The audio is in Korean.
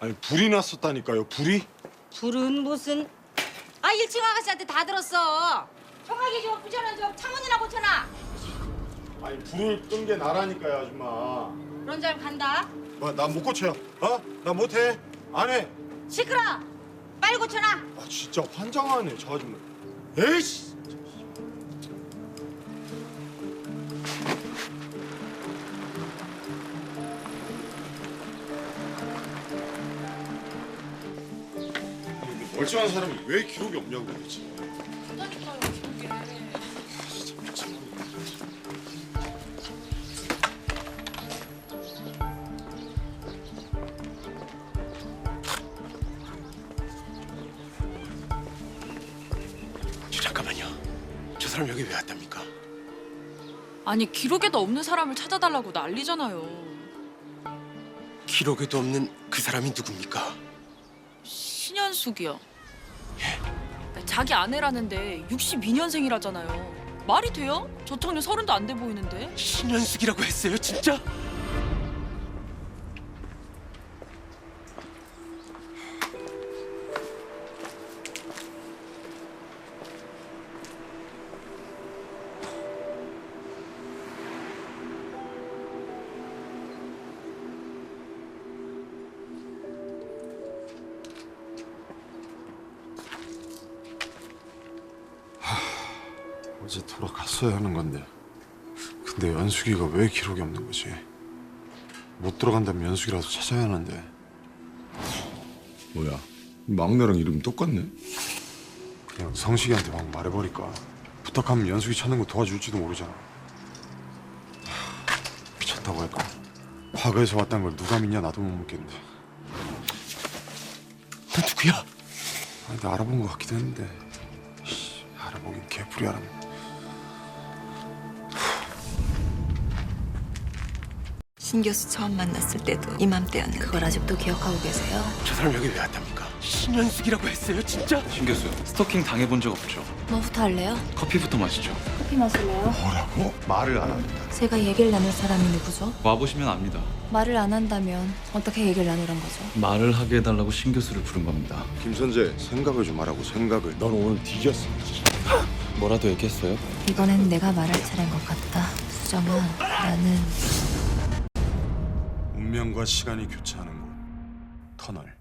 아니 불이 났었다니까요. 불이? 불은 무슨 아 1층 아가씨한테 다 들었어 청하기 좀 부자는 좀 창문이나 고쳐놔 아니 불을 끈 게 나라니까요, 아줌마. 그런 줄 알고 간다 뭐나 못 고쳐요. 어? 나 못해. 안 해. 시끄러 빨리 고쳐놔 아 진짜 환장하네 저 아줌마. 에이씨. 멀쩡한 사람이 왜 기록이 없냐고 그러지. 저 잠깐만요. 저 사람 여기 왜 왔답니까? 아니 기록에도 없는 사람을 찾아달라고 난리잖아요. 기록에도 없는 그 사람이 누굽니까? 신현숙이요. 자기 아내라는데 62년생이라잖아요. 말이 돼요? 저 청년 서른도 안 돼 보이는데. 신현숙이라고 했어요, 진짜? 어제 돌아갔어야 하는 건데. 근데 연숙이가 왜 기록이 없는 거지? 못 들어간다면 연숙이라도 찾아야 하는데. 뭐야? 막내랑 이름 똑같네? 그냥 성식이한테 막 말해버릴까. 부탁하면 연숙이 찾는 거 도와줄지도 모르잖아. 하, 미쳤다고 할까. 과거에서 왔다는 걸 누가 믿냐 나도 못 믿겠는데. 너 누구야? 아니, 나 알아본 것 같기도 했는데. 씨, 알아보긴 개풀이 알아보 신 교수 처음 만났을 때도 이맘때였는데 그걸 아직도 기억하고 계세요? 저 사람 여기 왜 왔답니까? 신현숙이라고 했어요, 진짜? 신 교수 스토킹 당해본 적 없죠? 뭐부터 할래요? 커피부터 마시죠. 커피 마실래요? 뭐라고? 말을 안 한다. 제가 얘기를 나눌 사람이 누구죠? 와보시면 압니다. 말을 안 한다면 어떻게 얘기를 나누란 거죠? 말을 하게 해달라고 신 교수를 부른 겁니다. 김선재 생각을 좀 하라고 생각을. 넌 오늘 뒤졌어. 뭐라도 얘기했어요? 이번엔 내가 말할 차례인 것 같다. 수정아, 나는 운명과 시간이 교차하는 곳. 터널.